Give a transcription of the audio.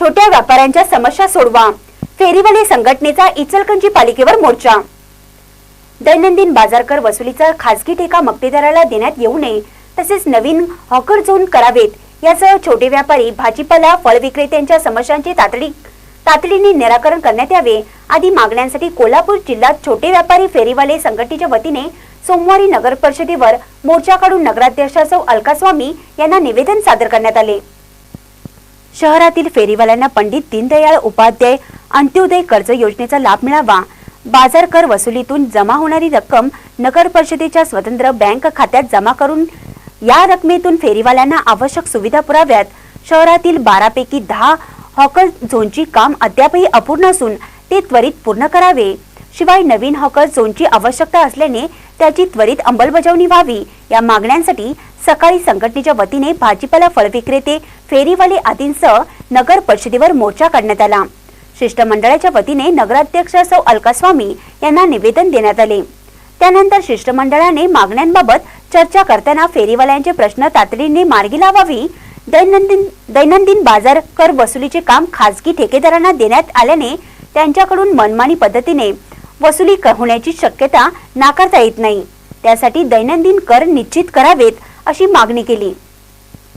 छोट्या व्यापाऱ्यांच्या समस्या सोडवा. फेरीवाले संघटनेचा इचलकंजी पालिकेवर मोर्चा. दैनंदिन बाजारकर वसुलीचा खासगी ठेका मक्तेदाराला देण्यात येऊ नये तसेच नवीन हॉकर झोन करावेत. यासह छोटे व्यापारी भाजीपाला फळ विक्रेत्यांच्या समस्यांचे तातडी तातडीने निराकरण करण्यात यावे. आदी मागण्यांसाठी कोल्हापूर जिल्ह्यात छोटे व्यापारी फेरीवाले संघटनेच्या वतीने सोमवारी नगर परिषदेवर मोर्चा काढून नगराध्यक्षा सौ अलकास्वामी यांना निवेदन सादर करण्यात आले. शहरातील फेरीवाल्यांना पंडित दीनदयाळ उपाध्याय अंत्योदय कर्ज योजनेचा लाभ मिळावा. बाजार कर वसुलीतून जमा होणारी रक्कम नगर परिषदेच्या स्वतंत्र बँक खात्यात जमा करून या रकमेतून फेरीवाल्यांना आवश्यक सुविधा पुराव्यात. शहरातील बारापैकी दहा हॉकर झोनची काम अद्यापही अपूर्ण असून ते त्वरित पूर्ण करावे. शिवाय नवीन हॉकर झोनची आवश्यकता असल्याने त्याची त्वरित अंमलबजावणी व्हावी. या मागण्यांसाठी सकाळी संघटनेच्या वतीने भाजीपाला फळ विक्रेते फेरीवाले आदींसह नगर परिषदेवर मोर्चा काढण्यात आला. शिष्टमंडळाच्या वतीने नगराध्यक्ष सौ अलकास्वामी यांना निवेदन देण्यात आले. त्यानंतर शिष्टमंडळाने मागण्यांबाबत चर्चा करताना फेरीवाल्यांचे प्रश्न तातडीने मार्गी लावावी दैनंदिन दैनंदिन बाजार कर वसुलीचे काम खासगी ठेकेदारांना देण्यात आल्याने त्यांच्याकडून मनमानी पद्धतीने वसुली होण्याची शक्यता नाकारता येत नाही. त्यासाठी दैनंदिन कर निश्चित करावेत अशी मागणी केली.